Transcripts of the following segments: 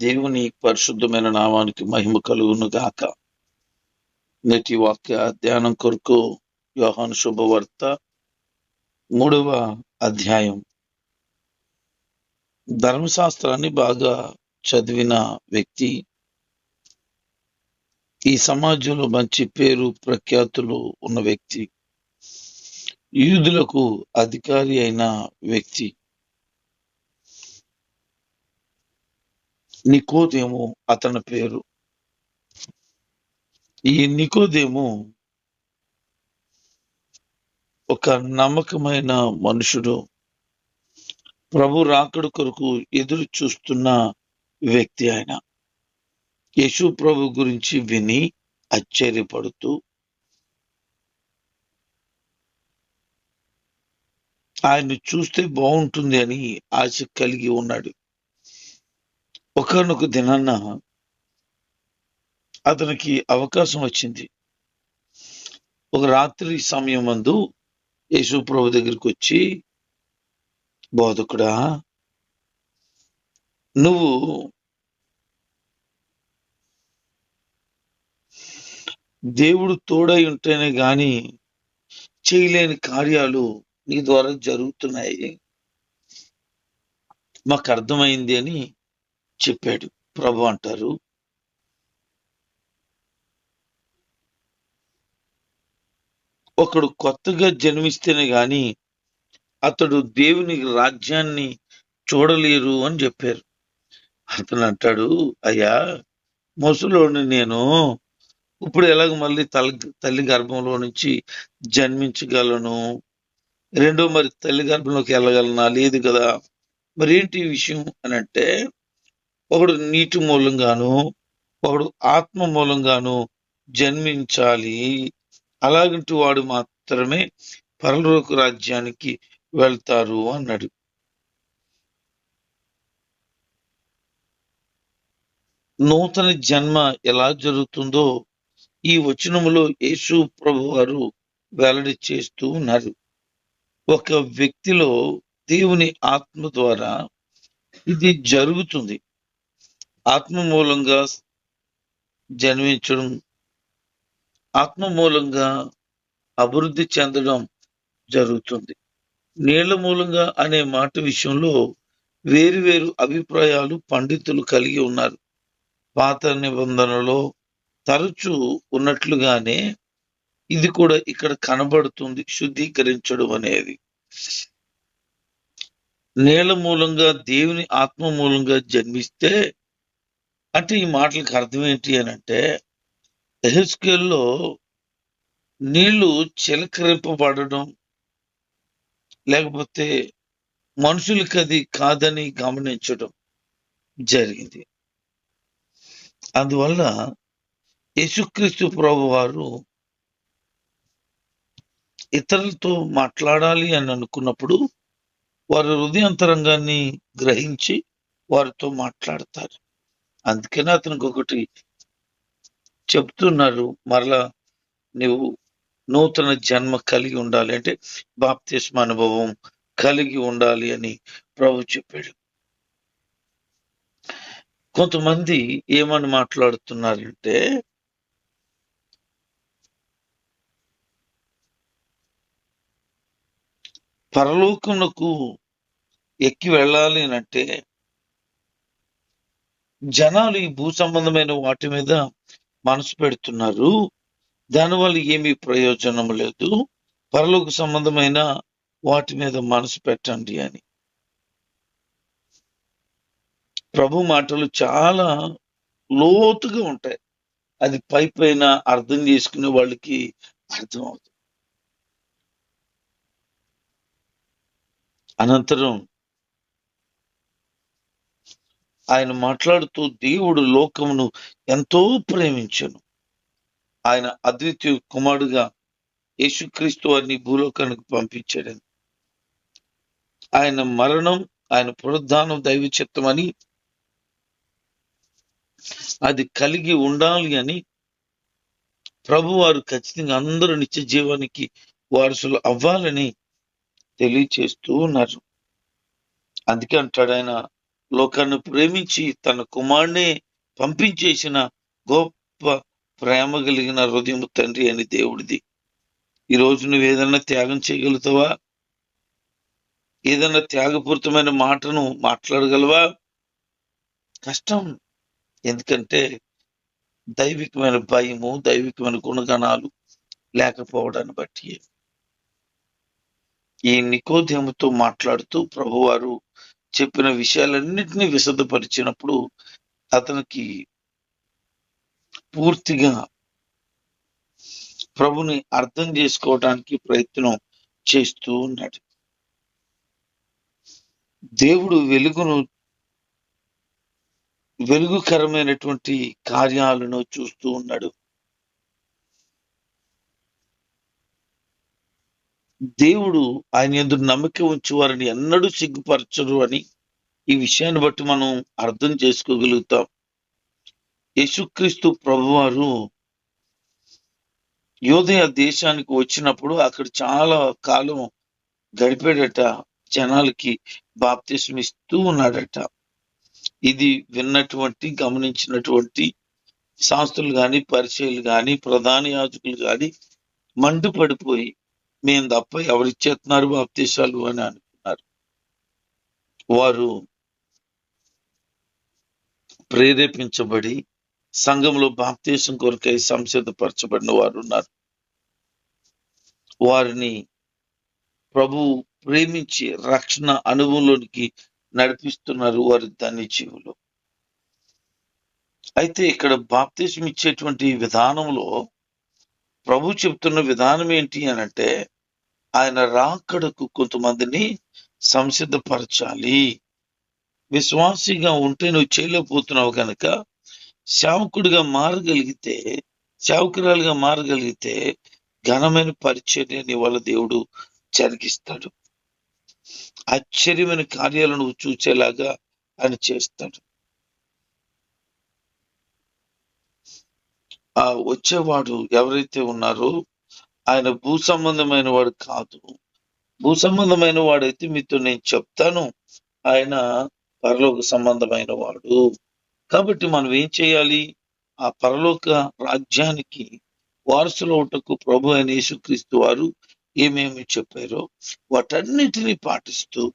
దేవుని పరిశుద్ధమైన నామానికి మహిమ కలుగును గాక నేటి వాక్య ధ్యానం కొరకు యోహాను శుభవార్త మూడవ అధ్యాయం. ధర్మశాస్త్రాన్ని బాగా చదివిన వ్యక్తి ఈ సమాజంలో మంచి పేరు ప్రఖ్యాతులు ఉన్న వ్యక్తి. యూదులకు అధికారి అయిన వ్యక్తి. నికోదేము అతని పేరు. ఈ నికోదేము ఒక నమ్మకమైన మనుషుడు. ప్రభు రాకడు కొరకు ఎదురు చూస్తున్న వ్యక్తి ఆయన. యశు ప్రభు గురించి విని ఆశ్చర్యపడుతూ ఆయన్ని చూస్తే బాగుంటుంది అని ఆశ కలిగి ఉన్నాడు. ఒకనొక దినాన్న అతనికి అవకాశం వచ్చింది. ఒక రాత్రి సమయం మందు యేసు ప్రభు దగ్గరికి వచ్చి బోధకుడా నువ్వు దేవుడు తోడై ఉంటేనే గాని చేయలేని కార్యాలు నీ ద్వారా జరుగుతున్నాయి. మాకు అర్థమైంది అని చెప్పాడు. ప్రభు అంటారు. ఒకడు కొత్తగా జన్మిస్తేనే గాని అతడు దేవుని రాజ్యాన్ని చూడలేరు అని చెప్పారు. అతను అంటాడు అయ్యా ముసలోని నేను ఇప్పుడు ఎలాగ మళ్ళీ తల్లి తల్లి గర్భంలో నుంచి జన్మించగలను? రెండో మరి తల్లి గర్భంలోకి వెళ్ళగలనా? లేదు కదా. మరి ఏంటి విషయం? అని అంటే ఒకడు నీటి మూలంగాను ఒకడు ఆత్మ మూలంగాను జన్మించాలి. అలాగంటి వాడు మాత్రమే పరలోక రాజ్యానికి వెళ్తారు అన్నాడు. నూతన జన్మ ఎలా జరుగుతుందో ఈ వచనములో యేసు ప్రభు వారు వెల్లడి చేస్తూ ఉన్నారు. ఒక వ్యక్తిలో దేవుని ఆత్మ ద్వారా ఇది జరుగుతుంది. ఆత్మ మూలంగా జన్మించడం ఆత్మ మూలంగా అభివృద్ధి చెందడం జరుగుతుంది. నీళ్ళ మూలంగా అనే మాట విషయంలో వేరు వేరు అభిప్రాయాలు పండితులు కలిగి ఉన్నారు. పాత నిబంధనలో తరచూ ఉన్నట్లుగానే ఇది కూడా ఇక్కడ కనబడుతుంది శుద్ధీకరించడం అనేది. నీళ్ళ మూలంగా దేవుని ఆత్మ మూలంగా జన్మిస్తే అంటే ఈ మాటలకు అర్థం ఏంటి అని అంటే ఎహెస్కేల్లో నీళ్ళు చిలకరింపబడడం లేకపోతే మనుషులకి అది కాదని గమనించడం జరిగింది. అందువల్ల యేసుక్రీస్తు ప్రభు వారు ఇతరులతో మాట్లాడాలి అని అనుకున్నప్పుడు వారి హృదయంతరంగాన్ని గ్రహించి వారితో మాట్లాడతారు. అందుకనే అతనికి ఒకటి చెప్తున్నారు మరలా నువ్వు నూతన జన్మ కలిగి ఉండాలి అంటే బాప్తిస్మ అనుభవం కలిగి ఉండాలి అని ప్రభు చెప్పాడు. కొంతమంది ఏమని మాట్లాడుతున్నారంటే పరలోకమునకు ఎక్కి వెళ్ళాలి అంటే జనాలు ఈ భూ సంబంధమైన వాటి మీద మనసు పెడుతున్నారు. దానివల్ల ఏమీ ప్రయోజనం లేదు. పరలోక సంబంధమైన వాటి మీద మనసు పెట్టండి అని. ప్రభు మాటలు చాలా లోతుగా ఉంటాయి. అది పై పైన అర్థం చేసుకునే వాళ్ళకి అర్థం అవుతుంది. అనంతరం ఆయన మాట్లాడుతూ దేవుడు లోకమును ఎంతో ప్రేమించను. ఆయన అద్వితీయ కుమారుడుగా యేసుక్రీస్తు వారిని భూలోకానికి పంపించాడని ఆయన మరణం ఆయన పునరుద్ధానం దైవ చిత్తమని అది కలిగి ఉండాలి అని ప్రభు వారు ఖచ్చితంగా అందరూ నిత్య జీవానికి వారసులు అవ్వాలని తెలియచేస్తూ ఉన్నారు. అందుకే అంటాడు ఆయన లోకాన్ని ప్రేమించి తన కుమారుని పంపించేసిన గొప్ప ప్రేమ కలిగిన హృదయం తండ్రి అని దేవుడిది. ఈ రోజు నువ్వు ఏదైనా త్యాగం చేయగలుగుతావా? ఏదైనా త్యాగపూరితమైన మాటను మాట్లాడగలవా? కష్టం. ఎందుకంటే దైవికమైన భయము దైవికమైన గుణగణాలు లేకపోవడాన్ని బట్టి ఈ నికోద్యముతో మాట్లాడుతూ ప్రభువారు చెప్పిన విషయాలన్నింటినీ విశదపరిచినప్పుడు అతనికి పూర్తిగా ప్రభుని అర్థం చేసుకోవడానికి ప్రయత్నం చేస్తూ ఉన్నాడు. దేవుడు వెలుగును వెలుగుకరమైనటువంటి కార్యాలను చూస్తూ ఉన్నాడు. దేవుడు ఆయన ఎదురు నమ్మకం ఉంచి వారిని ఎన్నడూ సిగ్గుపరచరు అని ఈ విషయాన్ని బట్టి మనం అర్థం చేసుకోగలుగుతాం. యేసుక్రీస్తు ప్రభువారు యోదయ దేశానికి వచ్చినప్పుడు అక్కడ చాలా కాలం గడిపాడట జనాలకి బాప్తిసం ఇస్తూ ఉన్నాడట. ఇది విన్నటువంటి గమనించినటువంటి శాస్త్రులు కానీ పరిచయలు కానీ ప్రధాన యాజకులు కానీ మండిపడిపోయి మేము తప్ప ఎవరిచ్చేస్తున్నారు బాప్తీసాలు అని అనుకున్నారు. వారు ప్రేరేపించబడి సంఘంలో బాప్తీసం కొరకై సంసిద్ధపరచబడిన వారు ఉన్నారు. వారిని ప్రభు ప్రేమించి రక్షణ అనుభవంలోనికి నడిపిస్తున్నారు వారి ధన్య జీవులు. అయితే ఇక్కడ బాప్తీసం ఇచ్చేటువంటి విధానంలో ప్రభు చెప్తున్న విధానం ఏంటి అని అంటే ఆయన రాకడకు కొంతమందిని సంసిద్ధపరచాలి. విశ్వాసిగా ఉంటే నువ్వు చేయలేకపోతున్నావు కనుక సేవకుడిగా మారగలిగితే సేవకురాలుగా మారగలిగితే ఘనమైన పరిచర్య నీ వల్ల దేవుడు జరిగిస్తాడు. ఆశ్చర్యమైన కార్యాలను చూసేలాగా ఆయన చేస్తాడు. ఆ వచ్చేవాడు ఎవరైతే ఉన్నారో ఆయన భూ సంబంధమైన వాడు కాదు. భూ సంబంధమైన వాడైతే మీతో నేను చెప్తాను. ఆయన పరలోక సంబంధమైన వాడు. కాబట్టి మనం ఏం చేయాలి? ఆ పరలోక రాజ్యానికి వారసులు ఒకటకు ప్రభు అయిన యేసుక్రీస్తు వారు ఏమేమి చెప్పారో వాటన్నిటిని పాటిస్తూ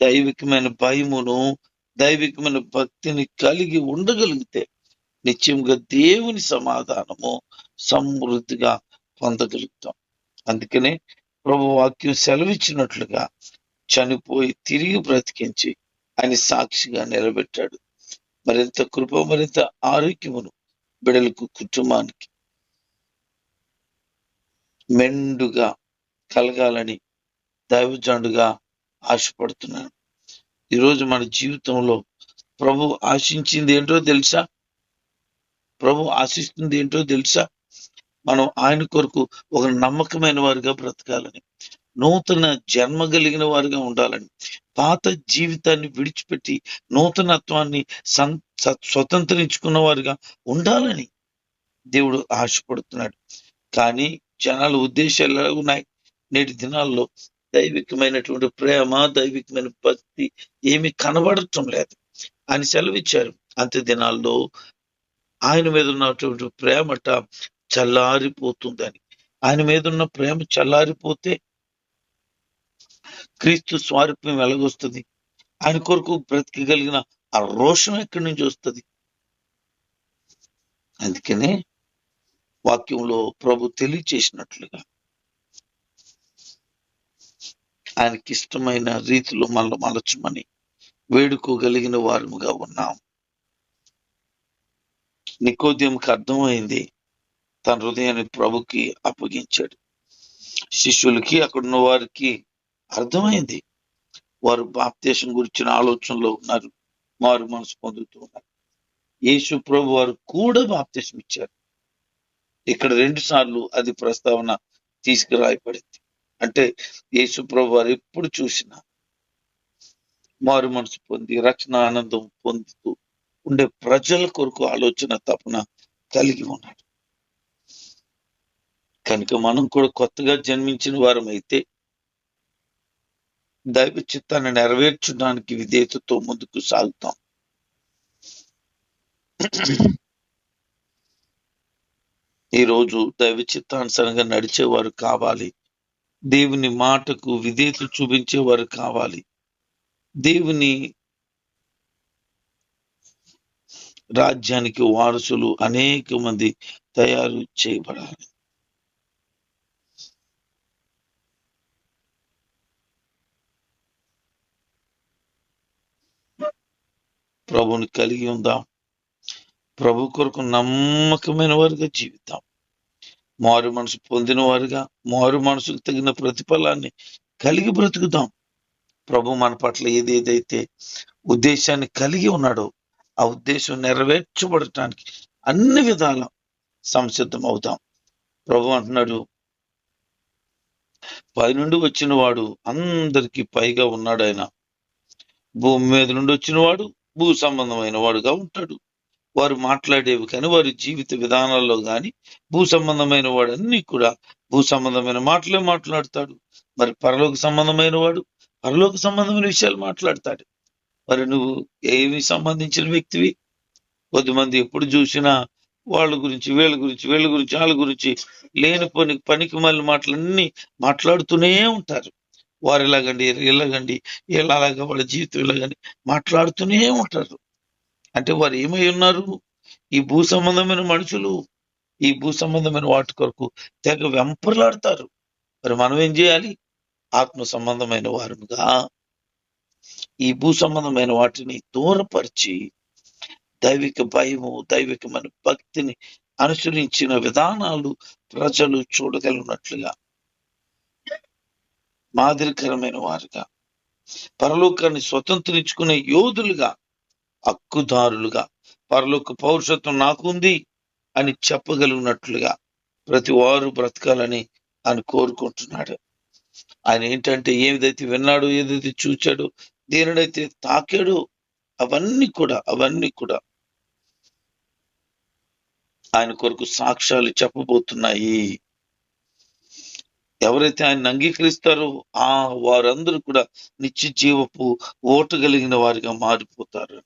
దైవికమైన భయమును దైవికమైన భక్తిని కలిగి ఉండగలిగితే నిత్యంగా దేవుని సమాధానము సమృద్ధిగా పొందగలుగుతాం. అందుకనే ప్రభు వాక్యం సెలవిచ్చినట్లుగా చనిపోయి తిరిగి బ్రతికించి ఆయన సాక్షిగా నిలబెట్టాడు. మరింత కృప మరింత ఆరోగ్యమును బిడలకు కుటుంబానికి మెండుగా కలగాలని దైవజండుగా ఆశపడుతున్నాను. ఈరోజు మన జీవితంలో ప్రభు ఆశించింది ఏంటో తెలుసా? ప్రభు ఆశిస్తుంది ఏంటో తెలుసా? మనం ఆయన కొరకు ఒక నమ్మకమైన వారిగా బ్రతకాలని నూతన జన్మ కలిగిన వారిగా ఉండాలని పాత జీవితాన్ని విడిచిపెట్టి నూతనత్వాన్ని సం స్వతంత్రించుకున్న వారిగా ఉండాలని దేవుడు ఆశపడుతున్నాడు. కానీ జనాల ఉద్దేశాలు ఎలా ఉన్నాయి? నేటి దినాల్లో దైవికమైనటువంటి ప్రేమ దైవికమైన భక్తి ఏమి కనబడటం లేదు. అని సెలవిచ్చారు అంత్య దినాల్లో ఆయన మీద ఉన్నటువంటి ప్రేమట చల్లారిపోతుందని. ఆయన మీద ఉన్న ప్రేమ చల్లారిపోతే క్రీస్తు స్వారూప్యం ఎలాగొస్తుంది? ఆయన కొరకు బ్రతికగలిగిన ఆ రోషం ఎక్కడి నుంచి వస్తుంది? అందుకనే వాక్యంలో ప్రభు తెలియచేసినట్లుగా ఆయనకి ఇష్టమైన రీతిలో మనల్ని మలచమని వేడుకోగలిగిన వారముగా ఉన్నాం. నికోద్యంకి అర్థమైంది. తన హృదయాన్ని ప్రభుకి అప్పగించాడు. శిష్యులకి అక్కడున్న వారికి అర్థమైంది. వారు బాప్తేశం గురించిన ఆలోచనలో ఉన్నారు. మారు మనసు పొందుతూ ఉన్నారు. యేసు ప్రభు వారు కూడా బాప్తేశం ఇచ్చారు. ఇక్కడ రెండు సార్లు అది ప్రస్తావన తీసుకురాయబడింది. అంటే యేసు ప్రభు వారు ఎప్పుడు చూసినా మారు మనసు పొంది రక్షణ ఆనందం పొందుతూ ఉండే ప్రజల కొరకు ఆలోచన తపన కలిగి ఉన్నాడు. కనుక మనం కూడా కొత్తగా జన్మించిన వారం అయితే దైవ చిత్తాన్ని నెరవేర్చడానికి విధేయతతో ముందుకు సాగుతాం. ఈ రోజు దైవ చిత్తానుసారంగా నడిచేవారు కావాలి. దేవుని మాటకు విధేయత చూపించేవారు కావాలి. దేవుని రాజ్యానికి వారసులు అనేక మంది తయారు చేయబడాలి. ప్రభుని కలిగి ఉందాం. ప్రభు కొరకు నమ్మకమైన వారిగా జీవితాం మారు మనసు పొందిన వారుగా మారు మనసుకు తగిన ప్రతిఫలాన్ని కలిగి బ్రతుకుదాం. ప్రభు మన పట్ల ఏదేదైతే ఉద్దేశాన్ని కలిగి ఉన్నాడో ఆ ఉద్దేశం నెరవేర్చబడటానికి అన్ని విధాల సంసిద్ధం అవుతాం. ప్రభు అంటున్నాడు పైనుండి వచ్చిన వాడు అందరికీ పైగా ఉన్నాడు ఆయన. భూమి మీద నుండి వచ్చిన వాడు భూ సంబంధమైన వాడుగా ఉంటాడు. వారు మాట్లాడేవి కానీ వారి జీవిత విధానాల్లో కానీ భూ సంబంధమైన వాడు అన్ని కూడా భూ సంబంధమైన మాటలే మాట్లాడతాడు. మరి పరలోక సంబంధమైన వాడు పరలోక సంబంధమైన విషయాలు మాట్లాడతాడు. మరి నువ్వు ఏమి సంబంధించిన వ్యక్తివి? కొద్దిమంది ఎప్పుడు చూసినా వాళ్ళ గురించి వీళ్ళ గురించి వీళ్ళ గురించి వాళ్ళ గురించి లేని పని పనికి మళ్ళీ మాటలన్నీ మాట్లాడుతూనే ఉంటారు. వారు ఇలాగండి ఇలాగండి ఇలాగా వాళ్ళ జీవితం ఇలాగని మాట్లాడుతూనే ఉంటారు. అంటే వారు ఏమై ఉన్నారు? ఈ భూ సంబంధమైన మనుషులు ఈ భూ సంబంధమైన వాటి కొరకు తెగ వెంపర్లాడతారు. మరి మనం ఏం చేయాలి? ఆత్మ సంబంధమైన వారుగా ఈ భూ సంబంధమైన వాటిని దూరపరిచి దైవిక భయము దైవికమైన భక్తిని అనుసరించిన విధానాలు ప్రజలు చూడగలిగినట్లుగా మాదిరికరమైన వారుగా పరలోకాన్ని స్వతంత్రించుకునే యోధులుగా హక్కుదారులుగా పరలోక పౌరుషత్వం నాకుంది అని చెప్పగలిగినట్లుగా ప్రతి వారు బ్రతకాలని ఆయన కోరుకుంటున్నాడు. ఆయన ఏంటంటే ఏదైతే విన్నాడో ఏదైతే చూచాడో దేనినైతే తాకాడో అవన్నీ కూడా అవన్నీ కూడా ఆయన కొరకు సాక్ష్యాలు చెప్పబోతున్నాయి. ఎవరైతే ఆయన అంగీకరిస్తారో ఆ వారందరూ కూడా నిత్య జీవపు ఓటు కలిగిన వారిగా మారిపోతారు.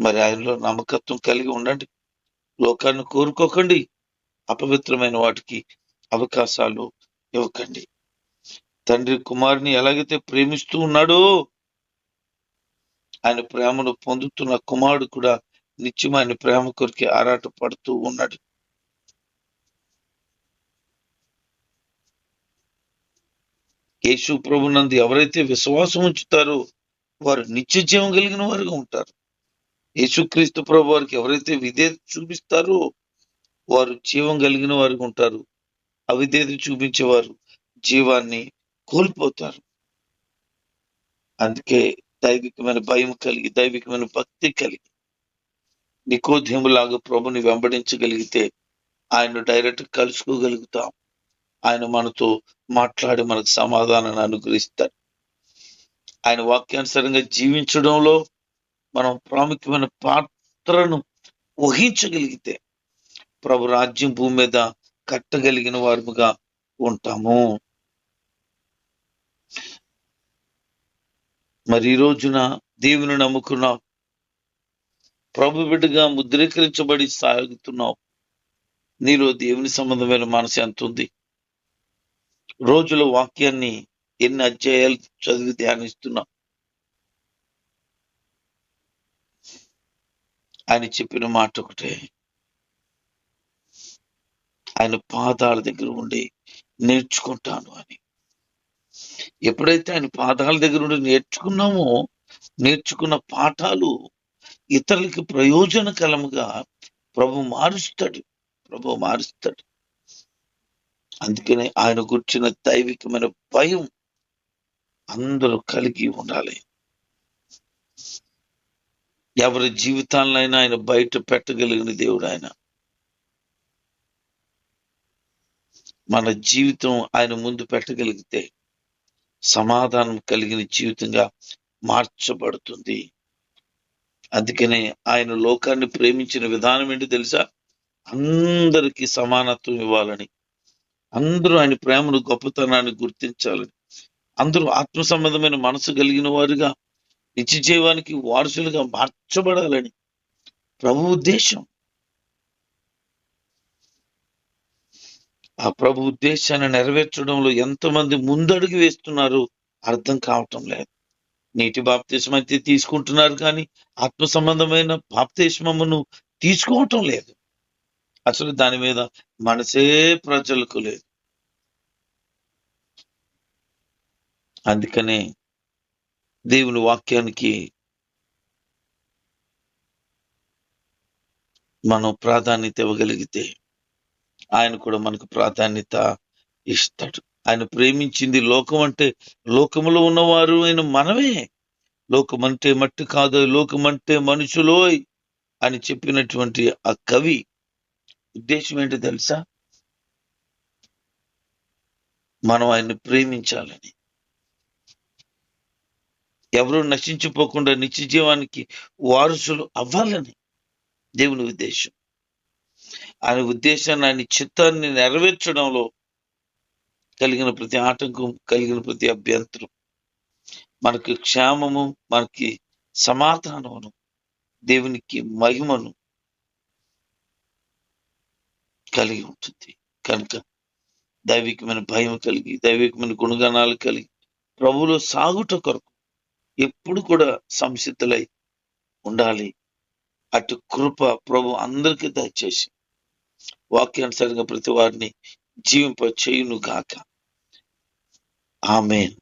మరి ఆయనలో నమ్మకత్వం కలిగి ఉండండి. లోకాన్ని కోరుకోకండి. అపవిత్రమైన వాటికి అవకాశాలు ఇవ్వకండి. తండ్రి కుమారుని ఎలాగైతే ప్రేమిస్తూ ఉన్నాడో ఆయన ప్రేమను పొందుతున్న కుమారుడు కూడా నిత్యమైన ప్రేమ కొరికి ఆరాట పడుతూ ఉన్నాడు. యేసు ప్రభునందు ఎవరైతే విశ్వాసం ఉంచుతారో వారు నిత్య జీవం కలిగిన వారుగా ఉంటారు. యేసుక్రీస్తు ప్రభు వారికి ఎవరైతే విధేయత చూపిస్తారో వారు జీవం కలిగిన వారుగా ఉంటారు. అవిధేయత చూపించేవారు జీవాన్ని కోల్పోతారు. అందుకే దైవికమైన భయం కలిగి దైవికమైన భక్తి కలిగి నికోధ్యములాగా ప్రభుని వెంబడించగలిగితే ఆయన డైరెక్ట్ కలుసుకోగలుగుతాం. ఆయన మనతో మాట్లాడి మనకు సమాధానాన్ని అనుగ్రహిస్తాడు ఆయన వాక్యానుసారంగా జీవించడంలో మనం ప్రాముఖ్యమైన పాత్రను వహించగలిగితే ప్రభు రాజ్యం భూమి మీద కట్టగలిగిన వారుగా ఉంటాము. మరి ఈ రోజున దేవుని నమ్ముకున్నావు ప్రభు బిడ్డగా ముద్రీకరించబడి సాగుతున్నావు. నీలో దేవుని సంబంధమైన మనసు ఎంత ఉంది? రోజుల వాక్యాన్ని ఎన్ని అధ్యాయాలు చదివి ధ్యానిస్తున్నావు ఆయన చెప్పిన మాట ఒకటే. ఆయన పాదాల దగ్గర ఉండి నేర్చుకుంటాను అని. ఎప్పుడైతే ఆయన పాదాల దగ్గర నుండి నేర్చుకున్నామో నేర్చుకున్న పాఠాలు ఇతరులకి ప్రయోజనకరముగా ప్రభు మారుస్తాడు. ప్రభు మారుస్తాడు. అందుకనే ఆయన గుర్చిన దైవికమైన భయం అందరూ కలిగి ఉండాలి. ఎవరి జీవితాలైనా ఆయన బయట పెట్టగలిగిన దేవుడు ఆయన. మన జీవితం ఆయన ముందు పెట్టగలిగితే సమాధానం కలిగిన జీవితంగా మార్చబడుతుంది. అందుకనే ఆయన లోకాన్ని ప్రేమించిన విధానం ఏంటి తెలుసా? అందరికీ సమానత్వం ఇవ్వాలని. అందరూ ఆయన ప్రేమను గొప్పతనాన్ని గుర్తించాలని. అందరూ ఆత్మ సంబంధమైన మనసు కలిగిన వారుగా నిత్య జీవానికి వారసులుగా మార్చబడాలని. ప్రభు ఉద్దేశం. ఆ ప్రభు ఉద్దేశాన్ని నెరవేర్చడంలో ఎంతమంది ముందడుగు వేస్తున్నారు అర్థం కావటం లేదు. నీటి బాప్తీసం అయితే తీసుకుంటున్నారు కానీ ఆత్మ సంబంధమైన బాప్తిస్మమును తీసుకోవటం లేదు. అసలు దాని మీద మనసే ప్రజలకు లేదు. అందుకనే దేవుని వాక్యానికి మనం ప్రాధాన్యత ఇవ్వగలిగితే ఆయన కూడా మనకు ప్రాధాన్యత ఇస్తాడు. ఆయన ప్రేమించింది లోకం అంటే లోకములో ఉన్నవారు ఆయన మనమే. లోకం అంటే మట్టి కాదు లోకం అంటే మనుషులోయ్ అని చెప్పినటువంటి ఆ కవి. ఉద్దేశం ఏంటి తెలుసా? మనం ఆయన్ని ప్రేమించాలని. ఎవరు నశించిపోకుండా నిత్య జీవానికి వారసులు అవ్వాలని దేవుని ఉద్దేశం. ఆయన ఉద్దేశాన్ని ఆయన చిత్తాన్ని నెరవేర్చడంలో కలిగిన ప్రతి ఆటంకం కలిగిన ప్రతి అభ్యంతరం. మనకి క్షేమము మనకి సమాధానమును దేవునికి మహిమను కలిగి ఉంటుంది. కనుక దైవికమైన భయం కలిగి దైవికమైన గుణగణాలు కలిగి ప్రభులో సాగుట కొరకు ఎప్పుడు కూడా సంసిద్ధులై ఉండాలి. అటు కృప ప్రభు అందరికీ దయచేసి వాక్యానుసారంగా ప్రతి వారిని జీవింప చేయును గాక ఆమెన్.